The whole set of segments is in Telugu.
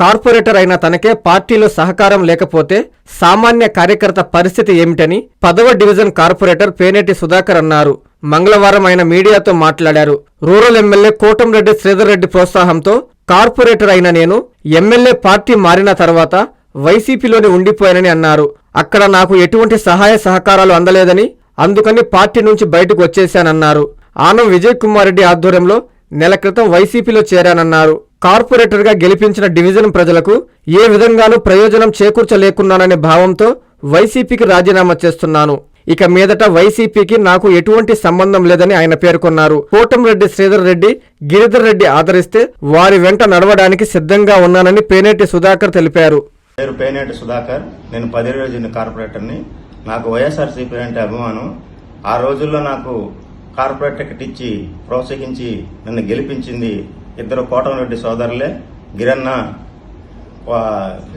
కార్పొరేటర్ అయిన తనకే పార్టీలో సహకారం లేకపోతే సామాన్య కార్యకర్త పరిస్థితి ఏమిటని పదవ డివిజన్ కార్పొరేటర్ పేనేటి సుధాకర్ అన్నారు. మంగళవారం ఆయన మీడియాతో మాట్లాడారు. రూరల్ ఎమ్మెల్యే కోటంరెడ్డి శ్రీధర్ రెడ్డి ప్రోత్సాహంతో కార్పొరేటర్ అయిన నేను ఎమ్మెల్యే పార్టీ మారిన తర్వాత వైసీపీలోనే ఉండిపోయానని అన్నారు. అక్కడ నాకు ఎటువంటి సహాయ సహకారాలు అందలేదని అందుకని పార్టీ నుంచి బయటకు వచ్చేశానన్నారు. ఆనం విజయ్ కుమార్ రెడ్డి ఆధ్వర్యంలో నెల క్రితం వైసీపీలో చేరానన్నారు. కార్పొరేటర్గా గెలిపించిన డివిజన్ ప్రజలకు ఏ విధంగానూ ప్రయోజనం చేకూర్చలేకున్నాననే భావంతో వైసీపీకి రాజీనామా చేస్తున్నాను. ఇక మీదట వైసీపీకి నాకు ఎటువంటి సంబంధం లేదని ఆయన పేర్కొన్నారు. కోటంరెడ్డి శ్రీధర్ రెడ్డి గిరిధర్ రెడ్డి ఆదరిస్తే వారి వెంట నడవడానికి సిద్ధంగా ఉన్నానని పేనేటి సుధాకర్ తెలిపారు. పేరు పేనేటి సుధాకర్. నేను పది రోజుల కార్పొరేటర్ని. నాకు వైఎస్ఆర్సీపీ అంటే అభిమానం. ఆ రోజుల్లో నాకు కార్పొరేట్ టికెట్ ఇచ్చి ప్రోత్సహించి నన్ను గెలిపించింది ఇద్దరు కోటంరెడ్డి సోదరులే. గిరన్న వా-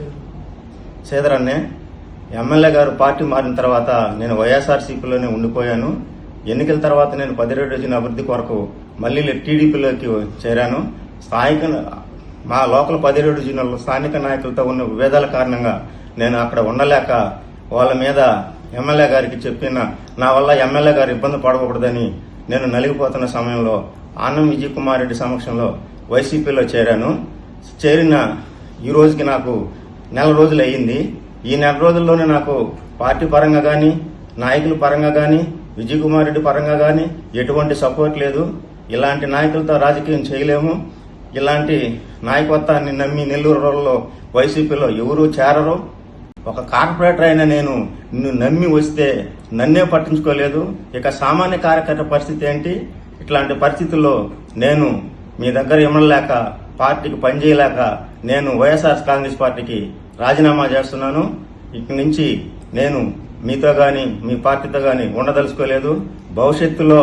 ఎమ్మెల్యే గారు పార్టీ మారిన తర్వాత నేను వైఎస్ఆర్సీపీలోనే ఉండిపోయాను. ఎన్నికల తర్వాత నేను పదిహేడు రోజుల అభివృద్ధి కొరకు మళ్ళీ టీడీపీలోకి చేరాను. స్థానిక మా లోకల్ పదిహేడు జిల్లాలో స్థానిక నాయకులతో ఉన్న విభేదాల కారణంగా నేను అక్కడ ఉండలేక వాళ్ళ మీద ఎమ్మెల్యే గారికి చెప్పిన నా వల్ల ఎమ్మెల్యే గారు ఇబ్బంది పడకూడదని నేను నలిగిపోతున్న సమయంలో ఆనం విజయ్ కుమార్ రెడ్డి సమక్షంలో వైసీపీలో చేరాను. చేరిన ఈ రోజుకి నాకు నెల రోజులు అయ్యింది. ఈ నెల రోజుల్లోనే నాకు పార్టీ పరంగా కానీ నాయకుల పరంగా కానీ విజయ్ కుమార్ రెడ్డి పరంగా కానీ ఎటువంటి సపోర్ట్ లేదు. ఇలాంటి నాయకులతో రాజకీయం చేయలేము. ఇలాంటి నాయకత్వాన్ని నమ్మి నెల్లూరు రోజుల్లో వైసీపీలో ఎవరూ చేరరు. ఒక కార్పొరేటర్ అయిన నేను నిన్ను నమ్మి వస్తే నన్నే పట్టించుకోలేదు. ఇక సామాన్య కార్యకర్త పరిస్థితి ఏంటి? ఇట్లాంటి పరిస్థితుల్లో నేను మీ దగ్గర ఇమ్మలేక పార్టీకి పనిచేయలేక నేను వైఎస్ఆర్ కాంగ్రెస్ పార్టీకి రాజీనామా చేస్తున్నాను. ఇక్కడి నుంచి నేను మీతో గాని మీ పార్టీతో గాని ఉండదలుచుకోలేదు. భవిష్యత్తులో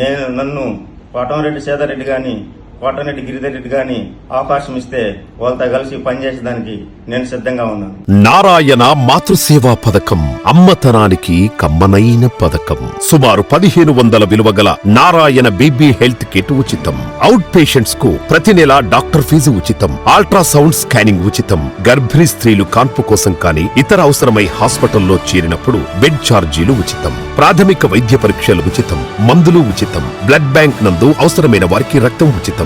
నేను నన్ను కోటంరెడ్డి సీతారెడ్డి గాని కోటరెడ్డి గిరిధర్రెడ్డి గాని అవకాశం ఇస్తే వాళ్ళతో కలిసి పనిచేసేదానికి నేను సిద్ధంగా ఉన్నాను. నారాయణ మాతృసేవా పథకం అమ్మతనానికి కమ్మనైన పథకం. సుమారు పదిహేను వందల విలువ గల నారాయణ బీబీ హెల్త్ కిట్ ఉచితం. అవుట్ పేషెంట్స్కు ప్రతి నెల డాక్టర్ ఫీజు ఉచితం. అల్ట్రాసౌండ్ స్కానింగ్ ఉచితం. గర్భిణీ స్త్రీలు కాన్పు కోసం కానీ ఇతర అవసరమై హాస్పిటల్లో చేరినప్పుడు బెడ్ ఛార్జీలు ఉచితం. ప్రాథమిక వైద్య పరీక్షలు ఉచితం. మందులు ఉచితం. బ్లడ్ బ్యాంక్ నందు అవసరమైన వారికి రక్తం ఉచితం.